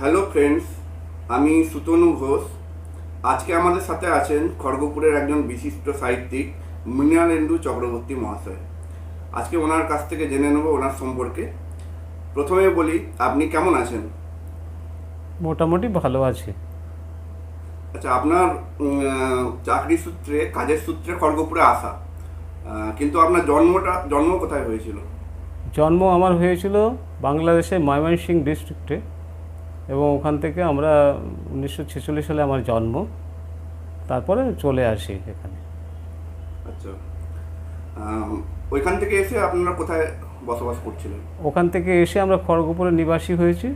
Hello friends আমি সুতনু ঘোষ। আজকে আমাদের সাথে আছেন খড়গপুরের একজন বিশিষ্ট সাহিত্যিক মৃণালেন্দু চক্রবর্তী মহাশয়। আজকে ওনার কাছ থেকে জেনে নেব ওনার সম্পর্কে। প্রথমে বলি আপনি কেমন আছেন? মোটামুটি ভালো আছে। আচ্ছা আপনার চাকরি সূত্রে কাজের সূত্রে খড়গপুরে আসা। কিন্তু আপনার জন্মটা জন্ম কোথায় হয়েছিল? জন্ম আমার হয়েছিল বাংলাদেশের ময়মনসিং ডিস্ট্রিক্টে এবং ওখান থেকে আমরা উনিশশো ছেচল্লিশ সালে আমার জন্ম। তারপরে চলে আসি এখানে। আচ্ছা। ওইখান থেকে এসে আপনারা কোথায় বসবাস করছিলেন? ওখান থেকে এসে আমরা খড়গপুরের নিবাসী হয়েছি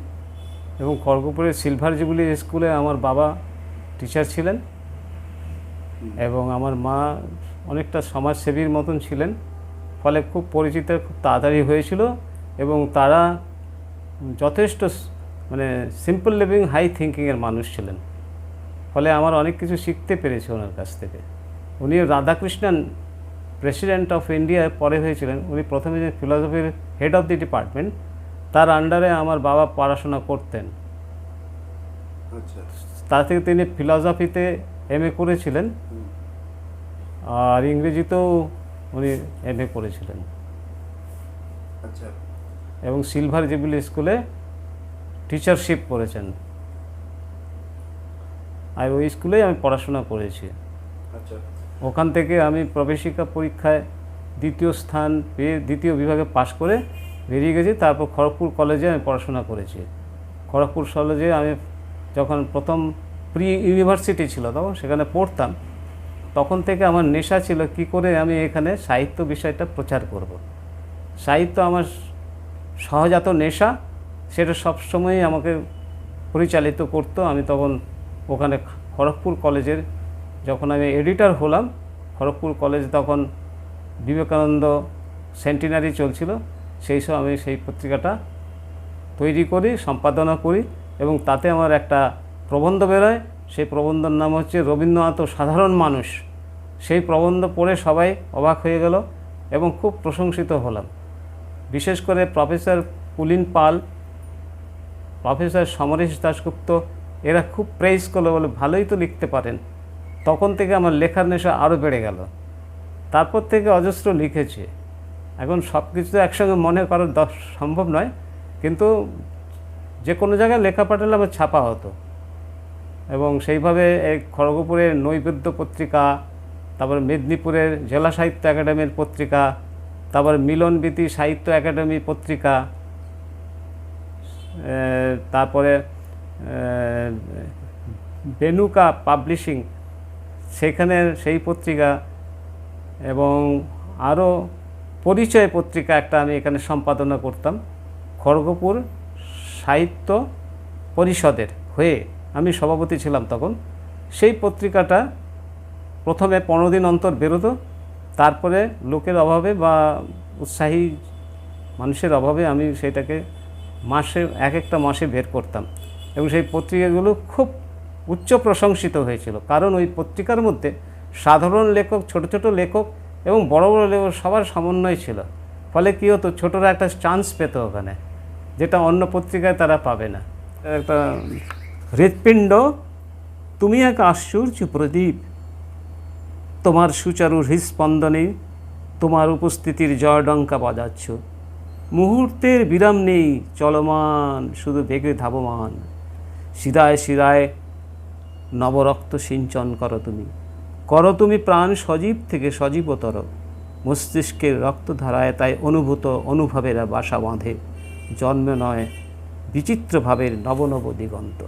এবং খড়গপুরের সিলভার জুবিলি স্কুলে আমার বাবা টিচার ছিলেন এবং আমার মা অনেকটা সমাজসেবীর মতন ছিলেন ফলে খুব পরিচিত খুব তাড়াতাড়ি হয়েছিল এবং তারা যথেষ্ট মানে সিম্পল লিভিং হাই থিঙ্কিংয়ের মানুষ ছিলেন। ফলে আমার অনেক কিছু শিখতে পেরেছি ওনার কাছ থেকে। উনি রাধাকৃষ্ণন প্রেসিডেন্ট অফ ইন্ডিয়া পরে হয়েছিলেন। উনি প্রথমে যে ফিলসফির হেড অফ দি ডিপার্টমেন্ট তার আন্ডারে আমার বাবা পড়াশোনা করতেন। আচ্ছা। তার থেকে তিনি ফিলসফিতে এম এ করেছিলেন। আর ইংরেজিতেও উনি এম এ করেছিলেন। আচ্ছা। এবং সিলভার জুবিলি স্কুলে টিচারশিপ করেছেন। আর ওই স্কুলেই আমি পড়াশোনা করেছি। আচ্ছা। ওখান থেকে আমি প্রবেশিকা পরীক্ষায় দ্বিতীয় স্থান পেয়ে দ্বিতীয় বিভাগে পাশ করে বেরিয়ে গেছি। তারপর খড়গপুর কলেজে আমি পড়াশোনা করেছি। খড়গপুর কলেজে আমি যখন প্রথম প্রি ইউনিভার্সিটি ছিল তখন সেখানে পড়তাম। তখন থেকে আমার নেশা ছিল কি করে আমি এখানে সাহিত্য বিষয়টা প্রচার করব। সাহিত্য আমার সহজাত নেশা। সেটা সবসময়ই আমাকে পরিচালিত করতো। আমি তখন ওখানে খড়গপুর কলেজের যখন আমি এডিটর হলাম, খড়গপুর কলেজ তখন বিবেকানন্দ সেন্টিনারি চলছিল। সেই সব আমি সেই পত্রিকাটা তৈরি করি, সম্পাদনা করি এবং তাতে আমার একটা প্রবন্ধ বেরোয়। সেই প্রবন্ধের নাম হচ্ছে রবীন্দ্রনাথ সাধারণ মানুষ। সেই প্রবন্ধ পড়ে সবাই অবাক হয়ে গেল এবং খুব প্রশংসিত হলাম। বিশেষ করে প্রফেসর পুলিন পাল প্রফেসর সমরেশ দাশগুপ্ত, এরা খুব প্রেস করল বলে ভালোই তো লিখতে পারেন। তখন থেকে আমার লেখার নেশা আরও বেড়ে গেল। তারপর থেকে অজস্র লিখেছি। এখন সব কিছু একসঙ্গে মনে করার দশ সম্ভব নয়, কিন্তু যে কোনো জায়গায় লেখা পাঠালে আমার ছাপা হতো। এবং সেইভাবে এই খড়গপুরের নৈবেদ্য পত্রিকা, তারপর মেদিনীপুরের জেলা সাহিত্য একাডেমির পত্রিকা, তারপর মিলনবীতি সাহিত্য একাডেমি পত্রিকা তারপরে বেনুকা পাবলিশিং, সেখানে সেই পত্রিকা এবং আরও পরিচয় পত্রিকা একটা আমি এখানে সম্পাদনা করতাম, খড়গপুর সাহিত্য পরিষদের হয়ে আমি সভাপতি ছিলাম তখন। সেই পত্রিকাটা প্রথমে পনেরো দিন অন্তর বেরোতো, তারপরে লোকের অভাবে বা উৎসাহী মানুষের অভাবে আমি সেটাকে মাসে, এক একটা মাসে বের করতাম। এবং সেই পত্রিকাগুলো খুব উচ্চ প্রশংসিত হয়েছিল। কারণ ওই পত্রিকার মধ্যে সাধারণ লেখক, ছোট ছোট লেখক এবং বড় বড় লেখক সবার সমন্বয় ছিল। ফলে কী হতো, ছোটরা একটা চান্স পেত ওখানে, যেটা অন্য পত্রিকায় তারা পাবে না। একটা হৃৎপিণ্ড, তুমি এক আশ্চর্য প্রদীপ। তোমার সুচারু হৃস্পন্দনে তোমার উপস্থিতির জয়ডঙ্কা বাজাচ্ছ। মুহূর্তের বিরাম নেই, চলমান, শুধু বেগে ধাবমান। শিরায় শিরায় নবরক্ত সিঞ্চন করো তুমি। করো তুমি প্রাণ সজীব থেকে সজীবতর। মস্তিষ্কের রক্তধারায় তাই অনুভূত অনুভবেরা বাসা বাঁধে। জন্ম নয়, বিচিত্র ভাবের নবনব দিগন্ত।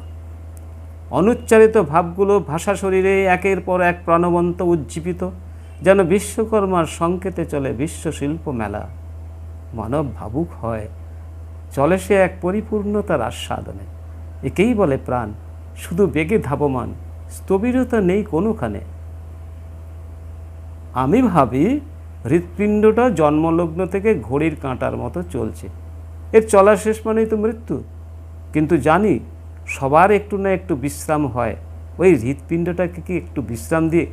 অনুচ্চারিত ভাবগুলো ভাষা শরীরে একের পর এক প্রাণবন্ত উজ্জীবিত, যেন বিশ্বকর্মার সংকেতে চলে বিশ্ব শিল্প মেলা মানব ভাবুক হয়। চলে সে এক পরিপূর্ণতার আস্বাদনে। একেই বলে প্রাণ, শুধু বেগে ধাবমান, স্থবিরতা নেই কোনোখানে। আমি ভাবি, হৃৎপিণ্ডটা জন্মলগ্ন থেকে ঘড়ির কাঁটার মতো চলছে। এর চলার শেষ মানেই তো মৃত্যু। কিন্তু জানি, সবার একটু না একটু বিশ্রাম হয়। ওই হৃৎপিণ্ডটাকে কি একটু বিশ্রাম দিয়ে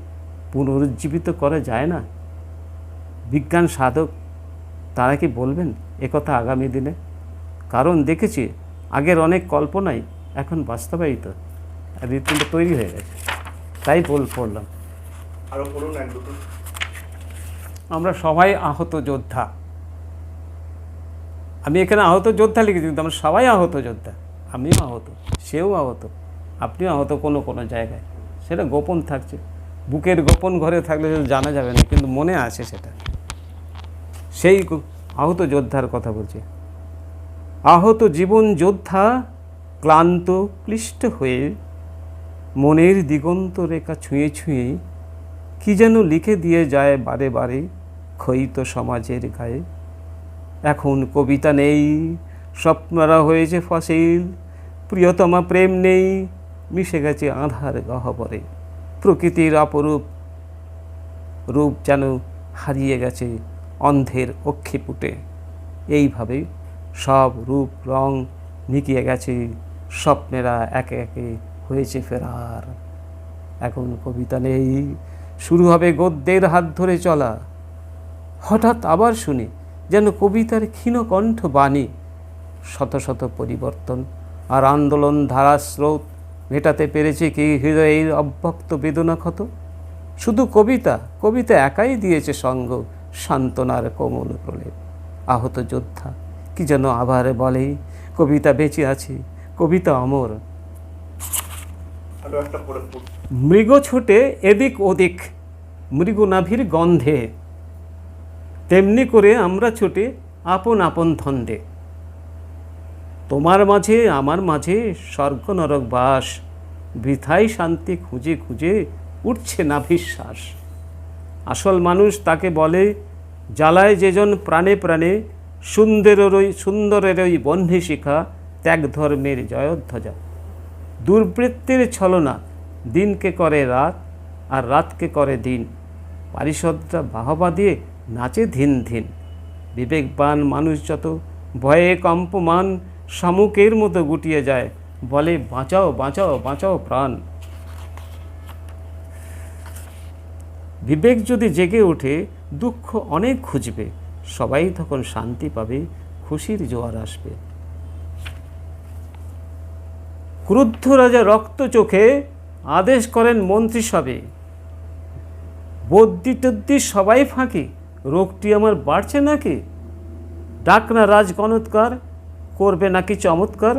পুনরুজ্জীবিত করা যায় না? বিজ্ঞান সাধক তারা কি বলবেন? একথা আগামী দিনে? কারণ দেখেছি আগের অনেক কল্পনাই এখন বাস্তবায়িত। রীতিটা তৈরি হয়ে গেছে। তাই বল পড়লাম আরও পড়ুন এক দুটো। আমরা সবাই আহত যোদ্ধা। আমি এখানে আহত যোদ্ধা লিখেছি কিন্তু আমরা সবাই আহত যোদ্ধা। আমিও আহত সেও আহত আপনিও আহত কোনো কোনো জায়গায়। সেটা গোপন থাকছে। বুকের গোপন ঘরে থাকলে সেটা জানা যাবে না কিন্তু মনে আছে সেটা। সেই আহত যোদ্ধার কথা বলছে। আহত জীবন যোদ্ধা ক্লান্ত, ক্লিষ্ট হয়ে মনের দিগন্ত রেখা ছুঁয়ে ছুঁয়ে কি যেন লিখে দিয়ে যায় বারে বারে ক্ষয়িত সমাজের গায়ে। এখন কবিতা নেই, স্বপ্নরা হয়েছে ফসিল, প্রিয়তমা প্রেম নেই, মিশে গেছে আধার গহ্বরে। প্রকৃতির অপরূপ রূপ যেন হারিয়ে গেছে অন্ধের অক্ষিপুটে। এইভাবে সব রূপ, রং মিকিয়ে গেছে, স্বপ্নেরা একে একে হয়েছে ফেরার। এখন কবিতা নেই, শুরু হবে গদ্যের হাত ধরে চলা। হঠাৎ আবার শুনি যেন কবিতার ক্ষীণ কণ্ঠ বাণী। শত শত পরিবর্তন আর আন্দোলন ধারা স্রোত মেটাতে পেরেছে কি হৃদয়ের অব্যক্ত বেদনা ক্ষত? শুধু কবিতা কবিতা একাই দিয়েছে সঙ্গ। সান্ত্বনার কোমল প্রলেপ। আহত যোদ্ধা, কি যেন আবার বলে, কবিতা বেঁচে আছে, কবিতা অমর। মৃগ ছুটে এদিক ওদিক, মৃগনাভির গন্ধে। তেমনি করে আমরা ছুটে আপন আপন ধন্দে। তোমার মাঝে, আমার মাঝে স্বর্গ নরক বাস, বৃথাই শান্তি খুঁজে খুঁজে উঠছে নাভিশ্বাস আসল মানুষ তাকে বলে, জ্বালায় যেজন প্রাণে প্রাণে, সুন্দরেরই সুন্দরেরই বন্ধি শিখা ত্যাগ ধর্মের জয়োধ্বজা। দুর্বৃত্তির ছলনা, দিনকে করে রাত, আর রাতকে করে দিন। পারিষদরা বাহবা দিয়ে নাচে ধিন ধিন। বিবেকবান মানুষ যত, ভয়ে কম্পমান, শামুকের মতো গুটিয়ে যায়। বলে, বাঁচাও বাঁচাও বাঁচাও প্রাণ। বিবেক যদি জেগে ওঠে, দুঃখ অনেক খুঁজবে, সবাই তখন শান্তি পাবে, খুশির জোয়ার আসবে। ক্রুদ্ধ রাজা রক্ত চোখে আদেশ করেন মন্ত্রিসভে বদ্যি টদ্যি সবাই ফাঁকি, রোগটি আমার বাড়ছে নাকি? ডাক না রাজ গণৎকার করবে নাকি চমৎকার?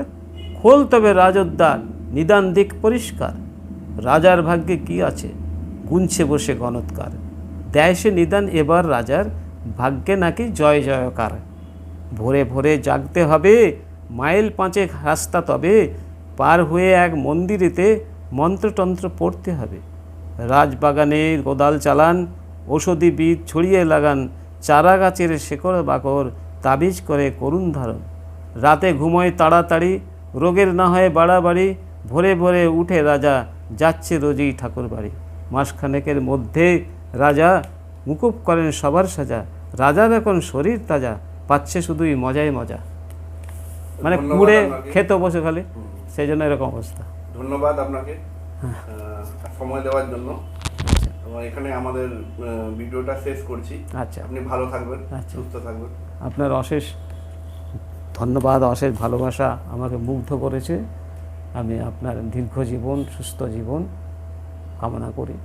খোল তবে রাজোদ্দার নিদান দিক পরিষ্কার, রাজার ভাগ্যে কি আছে? গুনছে বসে গণৎকার। দেয় সে নিদান এবার রাজার, ভাগ্যে নাকি জয় জয়কার। ভোরে ভোরে জাগতে হবে, মাইল পাঁচেক রাস্তা তবে, পার হয়ে এক মন্দিরেতে মন্ত্রতন্ত্র পড়তে হবে। রাজবাগানে কোদাল চালান, ঔষধি বীজ ছড়িয়ে লাগান, চারা গাছের শেকড় বাকর, তাবিজ করে করুণ ধারণ। রাতে ঘুমোয় তাড়াতাড়ি, রোগের না হয় বাড়াবাড়ি, ভোরে ভোরে উঠে রাজা যাচ্ছে রোজই ঠাকুর বাড়ি মাসখানেকের মধ্যে রাজা মুকুব করেন সবার সাজা। রাজার এখন শরীর তাজা পাচ্ছে শুধুই মজাই মজা। মানে কুড়ে খেতে বসে খালি সেই জন্য এরকম অবস্থা। ধন্যবাদ আপনাকে হ্যাঁ। সময় দেওয়ার জন্য। এখানে আমাদের ভিডিওটা শেষ করছি। আচ্ছা। আপনি ভালো থাকবেন আচ্ছা। সুস্থ থাকবেন। আপনার অশেষ ধন্যবাদ অশেষ ভালোবাসা আমাকে মুগ্ধ করেছে। আমি আপনার দীর্ঘ জীবন সুস্থ জীবন কামনা করি।